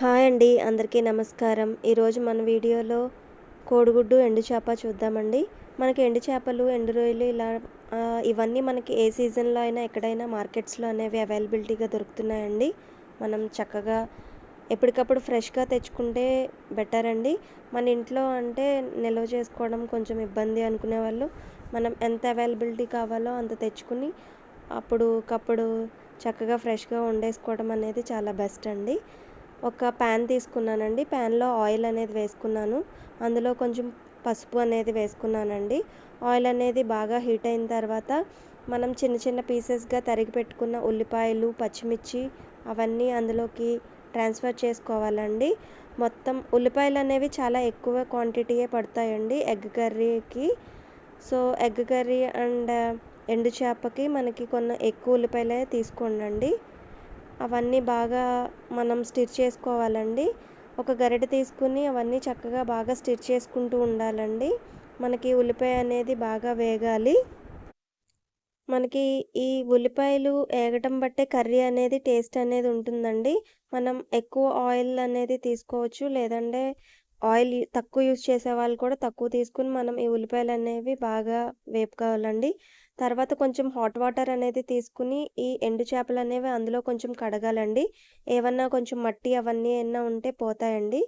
Hi అండి అందరికీ నమస్కారం. ఈరోజు మన వీడియోలో కోడిగుడ్డు ఎండు చేప చూద్దామండి. మనకి ఎండు చేపలు ఎండు రొయ్యలు ఇలా ఇవన్నీ మనకి ఏ సీజన్లో అయినా ఎక్కడైనా మార్కెట్స్లో అనేవి అవైలబిలిటీగా దొరుకుతున్నాయండి. మనం చక్కగా ఎప్పటికప్పుడు ఫ్రెష్గా తెచ్చుకుంటే బెటర్ అండి మన ఇంట్లో అంటే నిల్వ చేసుకోవడం కొంచెం ఇబ్బంది అనుకునే వాళ్ళు మనం ఎంత అవైలబిలిటీ కావాలో అంత తెచ్చుకుని అప్పుడు కప్పుడు చక్కగా ఫ్రెష్గా వండేసుకోవడం అనేది చాలా బెస్ట్ అండి. ఒక ప్యాన్ తీసుకున్నానండి. ప్యాన్లో ఆయిల్ అనేది వేసుకున్నాను. అందులో కొంచెం పసుపు అనేది వేసుకున్నానండి. ఆయిల్ అనేది బాగా హీట్ అయిన తర్వాత మనం చిన్న చిన్న పీసెస్గా తరిగి పెట్టుకున్న ఉల్లిపాయలు పచ్చిమిర్చి అవన్నీ అందులోకి ట్రాన్స్ఫర్ చేసుకోవాలండి. మొత్తం ఉల్లిపాయలు అనేవి చాలా ఎక్కువ క్వాంటిటీయే పడతాయండి ఎగ్ కర్రీకి సో ఎగ్ కర్రీ అండ్ ఎండు చేపకి మనకి కొన్ని ఎక్కువ ఉల్లిపాయలే తీసుకోండి అవన్నీ బాగా మనం స్టిచ్ చేసుకోవాలండి. ఒక గరిటె తీసుకుని అవన్నీ చక్కగా బాగా స్టిచ్ చేసుకుంటూ ఉండాలండి. మనకి ఉల్లిపాయ అనేది బాగా వేగాలి. మనకి ఈ ఉల్లిపాయలు వేగటం బట్టే కర్రీ అనేది టేస్ట్ అనేది ఉంటుందండి. మనం ఎక్కువ ఆయిల్ అనేది తీసుకోవచ్చు. లేదంటే ఆయిల్ తక్కువ యూజ్ చేసే వాళ్ళు కూడా తక్కువ తీసుకుని మనం ఈ ఉల్లిపాయలు అనేవి బాగా వేపుకోవాలండి. తర్వాత కొంచెం హాట్ వాటర్ అనేది తీసుకుని ఈ ఎండు చేపలు అనేవి అందులో కొంచెం కడగాలండి. ఏమన్నా కొంచెం మట్టి అవన్నీ ఏమన్నా ఉంటే పోతాయండి.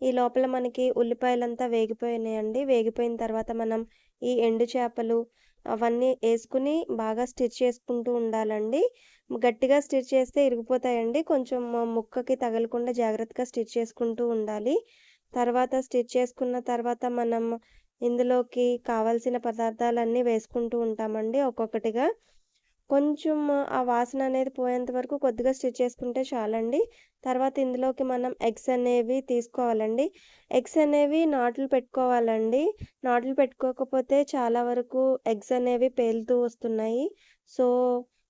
ఈ లోపల మనకి ఉల్లిపాయలంతా వేగిపోయినాయండి. వేగిపోయిన తర్వాత మనం ఈ ఎండు చేపలు అవన్నీ వేసుకుని బాగా స్టిచ్ చేసుకుంటూ ఉండాలండి. గట్టిగా స్టిచ్ చేస్తే ఇరిగిపోతాయండి. కొంచెం ముక్కకి తగలకుండా జాగ్రత్తగా స్టిచ్ చేసుకుంటూ ఉండాలి. తర్వాత స్టిచ్ చేసుకున్న తర్వాత మనం ఇందులోకి కావాల్సిన పదార్థాలన్నీ వేసుకుంటూ ఉంటామండి ఒక్కొక్కటిగా. కొంచెం ఆ వాసన అనేది పోయేంత వరకు కొద్దిగా స్టిచ్ చేసుకుంటే చాలండి. తర్వాత ఇందులోకి మనం ఎగ్స్ అనేవి తీసుకోవాలండి. ఎగ్స్ అనేవి నాట్లు పెట్టుకోవాలండి. నాట్లు పెట్టుకోకపోతే చాలా వరకు ఎగ్స్ అనేవి పేలుతూ వస్తున్నాయి. సో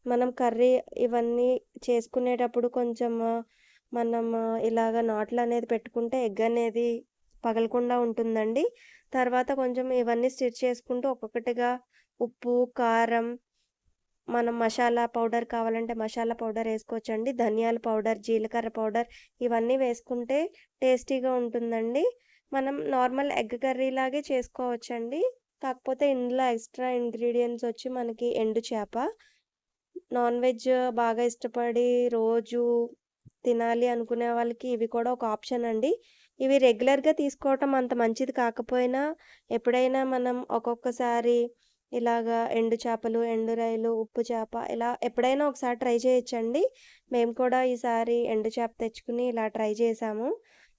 మనం కర్రీ ఇవన్నీ చేసుకునేటప్పుడు కొంచెం మనం ఇలాగ నాట్లు అనేది పెట్టుకుంటే ఎగ్ అనేది పగలకుండా ఉంటుందండి. తర్వాత కొంచెం ఇవన్నీ స్టిచ్ చేసుకుంటూ ఒక్కొక్కటిగా ఉప్పు కారం మనం మసాలా పౌడర్ కావాలంటే మసాలా పౌడర్ వేసుకోవచ్చండి. ధనియాల పౌడర్ జీలకర్ర పౌడర్ ఇవన్నీ వేసుకుంటే టేస్టీగా ఉంటుందండి. మనం నార్మల్ ఎగ్ కర్రీ లాగే చేసుకోవచ్చండి. కాకపోతే ఇందులో ఎక్స్ట్రా ఇంగ్రీడియంట్స్ వచ్చి మనకి ఎండు చేప నాన్ వెజ్ బాగా ఇష్టపడి రోజు తినాలి అనుకునే వాళ్ళకి ఇవి కూడా ఒక ఆప్షన్ అండి. ఇవి రెగ్యులర్గా తీసుకోవటం అంత మంచిది కాకపోయినా ఎప్పుడైనా మనం ఒక్కొక్కసారి ఇలాగా ఎండు చేపలు ఎండు రొయ్యలు ఉప్పు చేప ఇలా ఎప్పుడైనా ఒకసారి ట్రై చేయొచ్చండి. మేము కూడా ఈసారి ఎండు చేప తెచ్చుకుని ఇలా ట్రై చేసాము.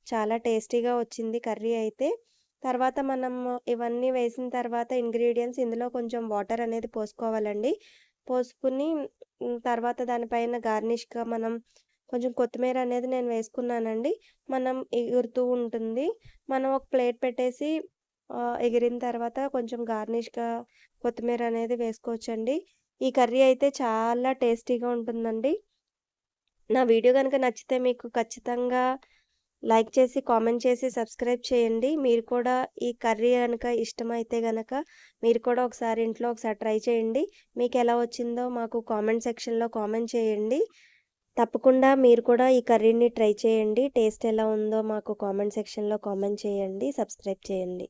చాలా టేస్టీగా వచ్చింది కర్రీ అయితే. తర్వాత మనం ఇవన్నీ వేసిన తర్వాత ఇంగ్రీడియంట్స్ ఇందులో కొంచెం వాటర్ అనేది పోసుకోవాలండి. పోసుకుని తర్వాత దానిపైన గార్నిష్గా మనం కొంచెం కొత్తిమీర అనేది నేను వేసుకున్నానండి. మనం ఎగురుతూ ఉంటుంది. మనం ఒక ప్లేట్ పెట్టేసి ఎగిరిన తర్వాత కొంచెం గార్నిష్గా కొత్తిమీర అనేది వేసుకోవచ్చండి. ఈ కర్రీ అయితే చాలా టేస్టీగా ఉంటుందండి. నా వీడియో కనుక నచ్చితే మీకు ఖచ్చితంగా లైక్ చేసి కామెంట్ చేసి సబ్స్క్రైబ్ చేయండి. మీరు కూడా ఈ కర్రీ కనుక ఇష్టమైతే కనుక మీరు కూడా ఒకసారి ఇంట్లో ఒకసారి ట్రై చేయండి. మీకు ఎలా వచ్చిందో మాకు కామెంట్ సెక్షన్లో కామెంట్ చేయండి. తప్పకుండా మీరు కూడా ఈ కర్రీని ట్రై చేయండి. టేస్ట్ ఎలా ఉందో మాకు కామెంట్ సెక్షన్లో కామెంట్ చేయండి. సబ్స్క్రైబ్ చేయండి.